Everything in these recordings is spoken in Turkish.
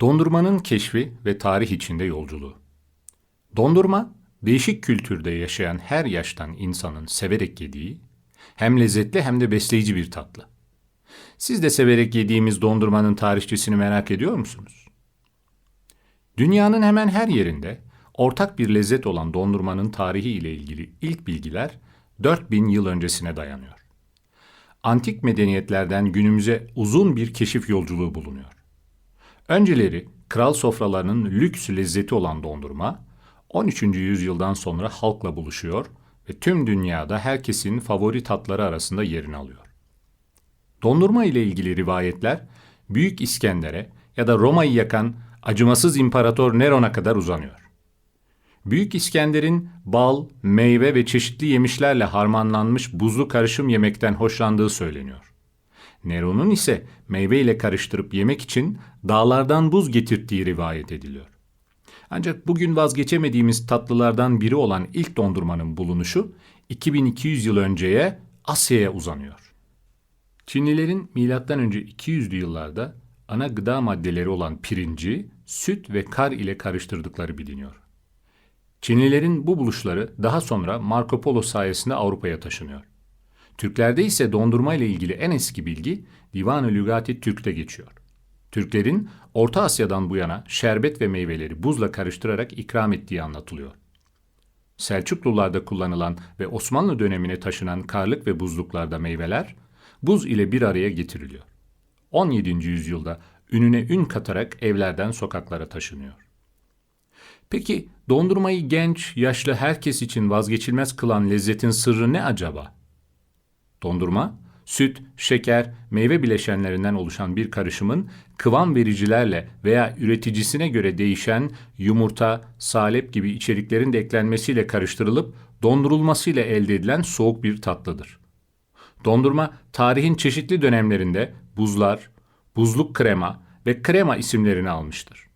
Dondurmanın keşfi ve tarih içinde yolculuğu. Dondurma, değişik kültürde yaşayan her yaştan insanın severek yediği, hem lezzetli hem de besleyici bir tatlı. Siz de severek yediğimiz dondurmanın tarihçesini merak ediyor musunuz? Dünyanın hemen her yerinde ortak bir lezzet olan dondurmanın tarihi ile ilgili ilk bilgiler 4000 yıl öncesine dayanıyor. Antik medeniyetlerden günümüze uzun bir keşif yolculuğu bulunuyor. Önceleri kral sofralarının lüks lezzeti olan dondurma, 13. yüzyıldan sonra halkla buluşuyor ve tüm dünyada herkesin favori tatları arasında yerini alıyor. Dondurma ile ilgili rivayetler Büyük İskender'e ya da Roma'yı yakan acımasız İmparator Neron'a kadar uzanıyor. Büyük İskender'in bal, meyve ve çeşitli yemişlerle harmanlanmış buzlu karışım yemekten hoşlandığı söyleniyor. Neron'un ise meyve ile karıştırıp yemek için dağlardan buz getirttiği rivayet ediliyor. Ancak bugün vazgeçemediğimiz tatlılardan biri olan ilk dondurmanın bulunuşu 2200 yıl önceye Asya'ya uzanıyor. Çinlilerin M.Ö. 200'lü yıllarda ana gıda maddeleri olan pirinci, süt ve kar ile karıştırdıkları biliniyor. Çinlilerin bu buluşları daha sonra Marco Polo sayesinde Avrupa'ya taşınıyor. Türklerde ise dondurma ile ilgili en eski bilgi Divan-ı Lügati Türk'te geçiyor. Türklerin Orta Asya'dan bu yana şerbet ve meyveleri buzla karıştırarak ikram ettiği anlatılıyor. Selçuklularda kullanılan ve Osmanlı dönemine taşınan karlık ve buzluklarda meyveler buz ile bir araya getiriliyor. 17. yüzyılda ününe ün katarak evlerden sokaklara taşınıyor. Peki dondurmayı genç, yaşlı herkes için vazgeçilmez kılan lezzetin sırrı ne acaba? Dondurma, süt, şeker, meyve bileşenlerinden oluşan bir karışımın kıvam vericilerle veya üreticisine göre değişen yumurta, salep gibi içeriklerin de eklenmesiyle karıştırılıp dondurulmasıyla elde edilen soğuk bir tatlıdır. Dondurma tarihin çeşitli dönemlerinde buzlar, buzluk krema ve krema isimlerini almıştır.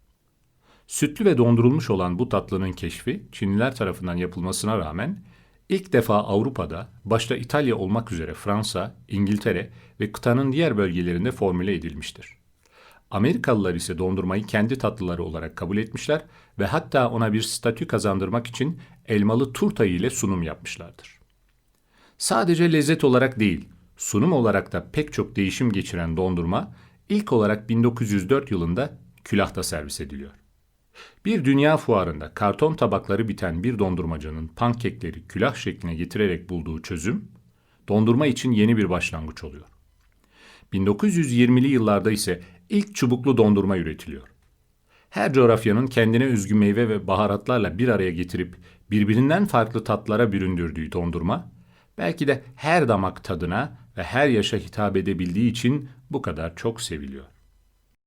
Sütlü ve dondurulmuş olan bu tatlının keşfi Çinliler tarafından yapılmasına rağmen ilk defa Avrupa'da başta İtalya olmak üzere Fransa, İngiltere ve kıtanın diğer bölgelerinde formüle edilmiştir. Amerikalılar ise dondurmayı kendi tatlıları olarak kabul etmişler ve hatta ona bir statü kazandırmak için elmalı turta ile sunum yapmışlardır. Sadece lezzet olarak değil, sunum olarak da pek çok değişim geçiren dondurma ilk olarak 1904 yılında külahta servis ediliyor. Bir dünya fuarında karton tabakları biten bir dondurmacının pankekleri külah şekline getirerek bulduğu çözüm, dondurma için yeni bir başlangıç oluyor. 1920'li yıllarda ise ilk çubuklu dondurma üretiliyor. Her coğrafyanın kendine özgü meyve ve baharatlarla bir araya getirip birbirinden farklı tatlara büründürdüğü dondurma, belki de her damak tadına ve her yaşa hitap edebildiği için bu kadar çok seviliyor.